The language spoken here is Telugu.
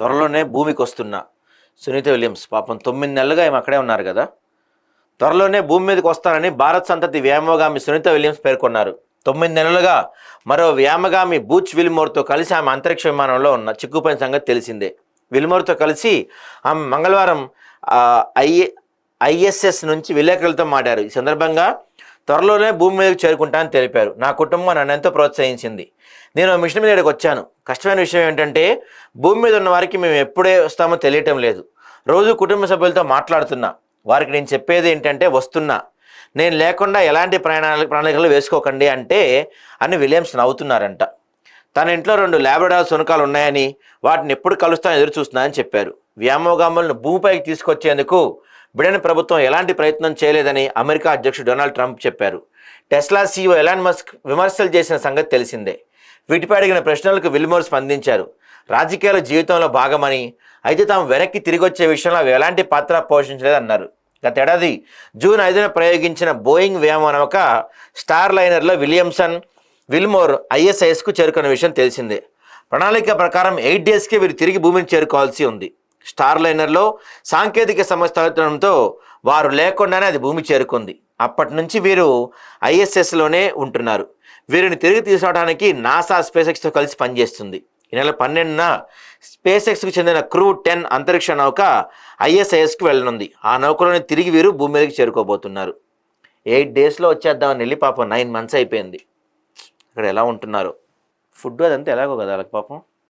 త్వరలోనే భూమికి వస్తున్నా సునీత విలియమ్స్ పాపం తొమ్మిది నెలలుగా ఆమె అక్కడే ఉన్నారు కదా. త్వరలోనే భూమి మీదకి వస్తానని భారత్ సంతతి వ్యామోగామి సునీత విలియమ్స్ పేర్కొన్నారు. తొమ్మిది నెలలుగా మరో వ్యామగామి బూచ్ విల్మోర్తో కలిసి ఆమె అంతరిక్ష విమానంలో ఉన్న చిక్కుపోయిన సంగతి తెలిసిందే. విల్మోర్తో కలిసి ఆమె మంగళవారం ఐఏ ఐఎస్ఎస్ నుంచి విలేకరులతో మాట్లాడారు ఈ సందర్భంగా త్వరలోనే భూమి మీదకి చేరుకుంటానని తెలిపారు. నా కుటుంబం నన్ను ఎంతో ప్రోత్సహించింది. నేను ఆ మిషన్ మీద ఇక్కడికి వచ్చాను. కష్టమైన విషయం ఏంటంటే భూమి మీద ఉన్న వారికి మేము ఎప్పుడే వస్తామో తెలియటం లేదు. రోజు కుటుంబ సభ్యులతో మాట్లాడుతున్నా. వారికి నేను చెప్పేది ఏంటంటే వస్తున్నా. నేను లేకుండా ఎలాంటి ప్రయాణాలు ప్రణాళికలు వేసుకోకండి అంటే అని విలియమ్స్ నవ్వుతున్నారంట. తన ఇంట్లో రెండు ల్యాబ్రడార్ సునకాలు ఉన్నాయని వాటిని ఎప్పుడు కలుస్తానని ఎదురు చూస్తున్నానని చెప్పారు. వ్యామోగాములను భూమిపైకి తీసుకొచ్చేందుకు బిడెన్ ప్రభుత్వం ఎలాంటి ప్రయత్నం చేయలేదని అమెరికా అధ్యక్షుడు డొనాల్డ్ ట్రంప్ చెప్పారు. టెస్లా సీఈఓ ఎలాన్ మస్క్ విమర్శలు చేసిన సంగతి తెలిసిందే. వీటిపై అడిగిన ప్రశ్నలకు విల్మోర్ స్పందించారు. రాజకీయాల జీవితంలో భాగమని అయితే తాము వెనక్కి తిరిగి వచ్చే విషయంలో అవి ఎలాంటి పాత్ర పోషించలేదన్నారు. గతేడాది జూన్ ఐదున ప్రయోగించిన బోయింగ్ వ్యోమనౌక స్టార్ లైనర్లో విలియమ్సన్ విల్మోర్ ఐఎస్ఐఎస్కు చేరుకున్న విషయం తెలిసిందే. ప్రణాళిక ప్రకారం ఎయిట్ డేస్కే వీరు తిరిగి భూమిని చేరుకోవాల్సి ఉంది. స్టార్ లైనర్లో సాంకేతిక సమస్య తలెత్తడంతో వారు లేకుండానే అది భూమి చేరుకుంది. అప్పటి నుంచి వీరు ఐఎస్ఎస్లోనే ఉంటున్నారు. వీరిని తిరిగి తీసుకురావడానికి నాసా స్పేస్ ఎక్స్తో కలిసి పనిచేస్తుంది. ఈ నెల పన్నెండున స్పేస్ చెందిన క్రూ టెన్ అంతరిక్ష నౌక ఐఎస్ఐఎస్కి వెళ్ళనుంది. ఆ నౌకలోనే తిరిగి వీరు భూమి మీదకి చేరుకోబోతున్నారు. ఎయిట్ డేస్లో వచ్చేద్దామని వెళ్ళి పాపం నైన్ మంత్స్ అయిపోయింది. ఇక్కడ ఎలా ఉంటున్నారు? ఫుడ్ అదంతా ఎలాగో కదా వాళ్ళకి పాపం?